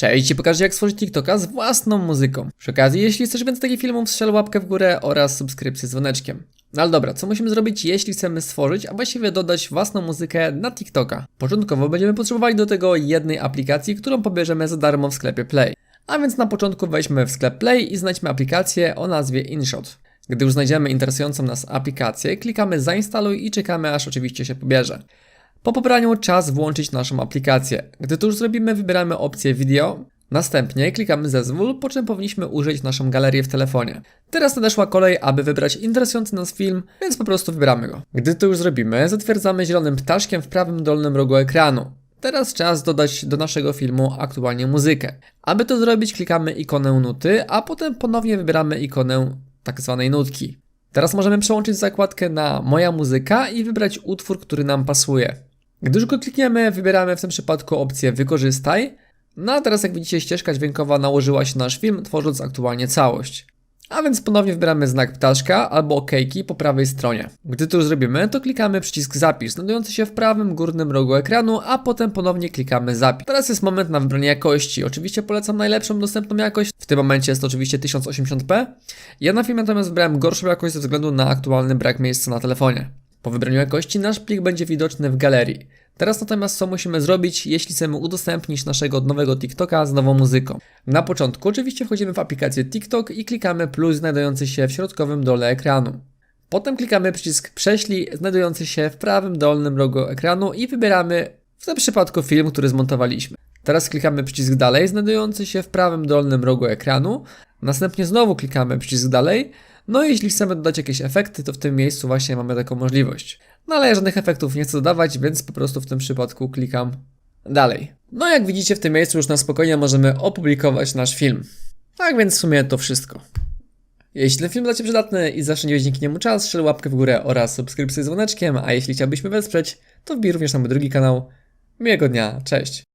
Cześć, ci pokażę jak stworzyć TikToka z własną muzyką. Przy okazji, jeśli chcesz więcej takich filmów, strzel łapkę w górę oraz subskrypcję z dzwoneczkiem. No ale dobra, co musimy zrobić, jeśli chcemy stworzyć, a właściwie dodać własną muzykę na TikToka? Początkowo będziemy potrzebowali do tego jednej aplikacji, którą pobierzemy za darmo w sklepie Play. A więc na początku wejdźmy w sklep Play i znajdźmy aplikację o nazwie InShot. Gdy już znajdziemy interesującą nas aplikację, klikamy zainstaluj i czekamy aż oczywiście się pobierze. Po pobraniu czas włączyć naszą aplikację. Gdy to już zrobimy, wybieramy opcję video. Następnie klikamy zezwól, po czym powinniśmy użyć naszą galerię w telefonie. Teraz nadeszła kolej, aby wybrać interesujący nas film, więc po prostu wybieramy go. Gdy to już zrobimy, zatwierdzamy zielonym ptaszkiem w prawym dolnym rogu ekranu. Teraz czas dodać do naszego filmu aktualnie muzykę. Aby to zrobić, klikamy ikonę nuty, a potem ponownie wybieramy ikonę tak zwanej nutki. Teraz możemy przełączyć zakładkę na Moja muzyka i wybrać utwór, który nam pasuje. Gdy już go klikniemy, wybieramy w tym przypadku opcję Wykorzystaj. No a teraz jak widzicie ścieżka dźwiękowa nałożyła się na nasz film, tworząc aktualnie całość. A więc ponownie wybieramy znak ptaszka albo okejki po prawej stronie. Gdy to już zrobimy, to klikamy przycisk zapisz, znajdujący się w prawym górnym rogu ekranu, a potem ponownie klikamy zapisz. Teraz jest moment na wybranie jakości. Oczywiście polecam najlepszą dostępną jakość. W tym momencie jest to oczywiście 1080p. Ja na filmie natomiast wybrałem gorszą jakość ze względu na aktualny brak miejsca na telefonie. Po wybraniu jakości nasz plik będzie widoczny w galerii. Teraz natomiast co musimy zrobić, jeśli chcemy udostępnić naszego nowego TikToka z nową muzyką? Na początku oczywiście wchodzimy w aplikację TikTok i klikamy plus znajdujący się w środkowym dole ekranu. Potem klikamy przycisk prześlij znajdujący się w prawym dolnym rogu ekranu i wybieramy w tym przypadku film, który zmontowaliśmy. Teraz klikamy przycisk dalej znajdujący się w prawym dolnym rogu ekranu. Następnie znowu klikamy przycisk dalej. No i jeśli chcemy dodać jakieś efekty, to w tym miejscu właśnie mamy taką możliwość. No ale ja żadnych efektów nie chcę dodawać, więc po prostu w tym przypadku klikam dalej. No jak widzicie w tym miejscu już na spokojnie możemy opublikować nasz film. Tak więc w sumie to wszystko. Jeśli ten film dla Ciebie przydatny i zacznie dzięki niemu czas, strzel łapkę w górę oraz subskrypcję z dzwoneczkiem, a jeśli chciałbyś mnie wesprzeć, to wbij również na mój drugi kanał. Miłego dnia, cześć!